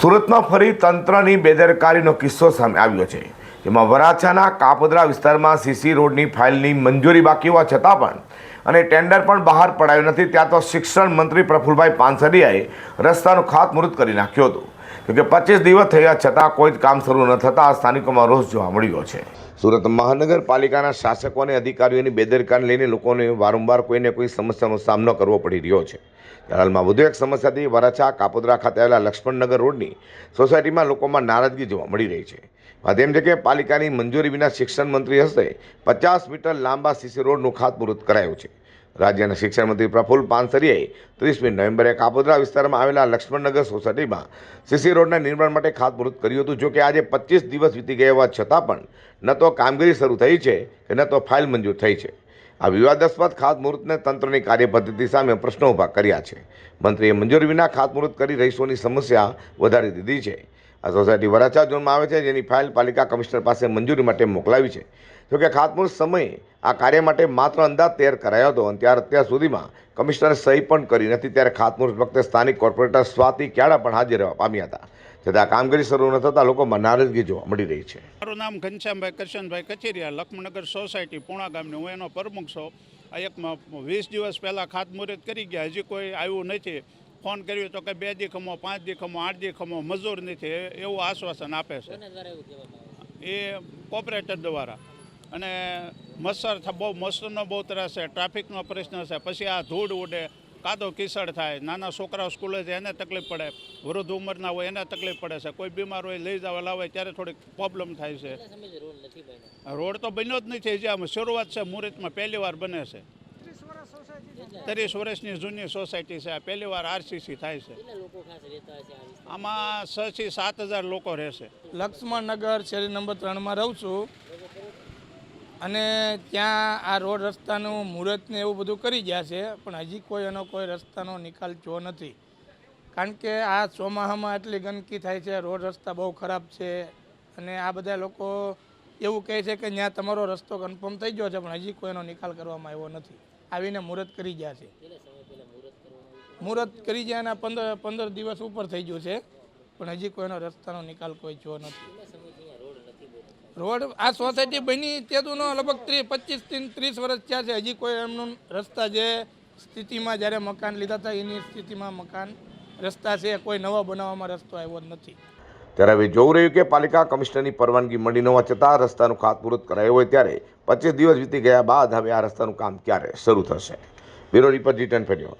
સુરતમાં ફરી તંત્રની બેદરકારીનો કિસ્સો સામે આવ્યો છે. જેમાં વરાછાના કાપોદરા વિસ્તારમાં સીસી રોડની ફાઇલની મંજૂરી બાકી હોવા છતાં પણ અને ટેન્ડર પણ બહાર પડાયું નથી, ત્યાં તો શિક્ષણ મંત્રી પ્રફુલભાઈ પાનસરિયાએ રસ્તાનું ખાતમુહૂર્ત કરી નાખ્યું હતું. જોકે પચીસ દિવસ થયા છતાં કોઈ જ કામ શરૂ ન થતાં સ્થાનિકોમાં રોષ જોવા મળ્યો છે. સુરત મહાનગરપાલિકાના શાસકો અને અધિકારીઓની બેદરકારી લઈને લોકોને વારંવાર કોઈને કોઈ સમસ્યાનો સામનો કરવો પડી રહ્યો છે. હાલમાં વધુ એક સમસ્યાથી વરાછા કાપોદરા ખાતે આવેલા લક્ષ્મણનગર રોડની સોસાયટીમાં લોકોમાં નારાજગી જોવા મળી રહી છે. વાત એમ છે કે પાલિકાની મંજૂરી વિના શિક્ષણ મંત્રી હસ્તે પચાસ મીટર લાંબા સીસી રોડનું ખાતમુહૂર્ત કરાયું છે. રાજ્યના શિક્ષણ મંત્રી પ્રફુલ્લ પાનસરીએ ત્રીસમી નવેમ્બરે કાપોદ્રા વિસ્તારમાં આવેલા લક્ષ્મણનગર સોસાયટીમાં સીસી રોડના નિર્માણ માટે ખાતમુહૂર્ત કર્યું હતું. જોકે આજે પચીસ દિવસ વીતી ગયા હોવા છતાં પણ ન તો કામગીરી શરૂ થઈ છે કે ન તો ફાઇલ મંજૂર થઈ છે. આ વિવાદાસ્પદ ખાતમુહૂર્તને તંત્રની કાર્યપદ્ધતિ સામે પ્રશ્નો ઊભા કર્યા છે. મંત્રીએ મંજૂરી વિના ખાતમુહૂર્ત કરી રહીશોની સમસ્યા વધારી દીધી છે. આ સોસાયટી વરાછા ઝોનમાં આવે છે, જેની ફાઇલ પાલિકા કમિશનર પાસે મંજૂરી માટે મોકલાવી છે. જોકે ખાતમુહૂર્ત સમયે આ કાર્ય માટે માત્ર અંદાજ તૈયાર કરાયો હતો અને ત્યાર અત્યાર સુધીમાં કમિશનરે સહી પણ કરી નથી. ત્યારે ખાતમુહૂર્ત વખતે સ્થાનિક કોર્પોરેટર સ્વાતિ ક્યાડા પણ હાજર રહેવા પામ્યા હતા. છતાં કામગીરી શરૂ ન થતાં લોકોમાં નારાજગી જોવા મળી રહી છે. મારું નામ ઘનશ્યામભાઈ કરશનભાઈ કચેરિયા લક્ષ્મણનગર સોસાયટી પૂણા ગામની હું એનો પ્રમુખ છું. આ એક વીસ દિવસ પહેલાં ખાતમુહૂર્ત કરી ગયા. હજી કોઈ આવ્યું નથી. ફોન કર્યો તો કે બે દી ખમો પાંચ દી ખમો આઠ દી ખમો મજૂર નથી. એવું આશ્વાસન આપે છે? એ કોર્પોરેટર દ્વારા. અને મચ્છર બહુ મચ્છરનો બહુ ત્રાસ છે ટ્રાફિકનો પ્રશ્ન છે. પછી આ ધૂળ ઉડે કાદો કિસડ થાય. નાના છોકરાઓ સ્કૂલે છે એને તકલીફ પડે. વૃદ્ધ ઉંમરના હોય એને તકલીફ પડે છે. કોઈ બીમાર હોય લઈ જવા લાવે ત્યારે થોડીક પ્રોબ્લેમ થાય છે. રોડ તો બન્યો જ નથી જે આમ શરૂઆત છે મુહૂર્તમાં પહેલી વાર બને છે. ત્રીસ વર્ષની જૂની સોસાયટી છે. આ પહેલી વાર આરસીસી થાય છે. આમાં છ થી સાત હજાર લોકો રહેશે. લક્ષ્મણનગર શેરી નંબર ત્રણમાં રહું છું. અને ત્યાં આ રોડ રસ્તાનું મુહૂર્તને એવું બધું કરી ગયા છે, પણ હજી કોઈ એનો કોઈ રસ્તાનો નિકાલ જો નથી. કારણ કે આ ચોમાહામાં એટલી ગંદકી થાય છે, રોડ રસ્તા બહુ ખરાબ છે, અને આ બધા લોકો એવું કહે છે કે ત્યાં તમારો રસ્તો કન્ફર્મ થઈ ગયો છે, પણ હજી કોઈનો નિકાલ કરવામાં આવ્યો નથી. આવીને મુહૂર્ત કરી ગયા છે. મુહૂર્ત કરી ગયા પંદર પંદર દિવસ ઉપર થઈ ગયું છે, પણ હજી કોઈનો રસ્તાનો નિકાલ કોઈ જો નથી. રોડ આ સોસાયટી બની તેનું લગભગ ત્રીસ પચીસથી ત્રીસ વર્ષ થયા છે. હજી કોઈ એમનું રસ્તા જે સ્થિતિમાં જ્યારે મકાન લીધા હતા, એની સ્થિતિમાં મકાન રસ્તા છે, કોઈ નવા બનાવવામાં રસ્તો આવ્યો નથી. ત્યારે હવે જોવું રહ્યું કે પાલિકા કમિશનરની પરવાનગી મળી ન હોવા છતાં રસ્તાનું ખાતમુહૂર્ત કરાયું હોય ત્યારે પચીસ દિવસ વીતી ગયા બાદ હવે આ રસ્તાનું કામ ક્યારે શરૂ થશે? Bureau report return ten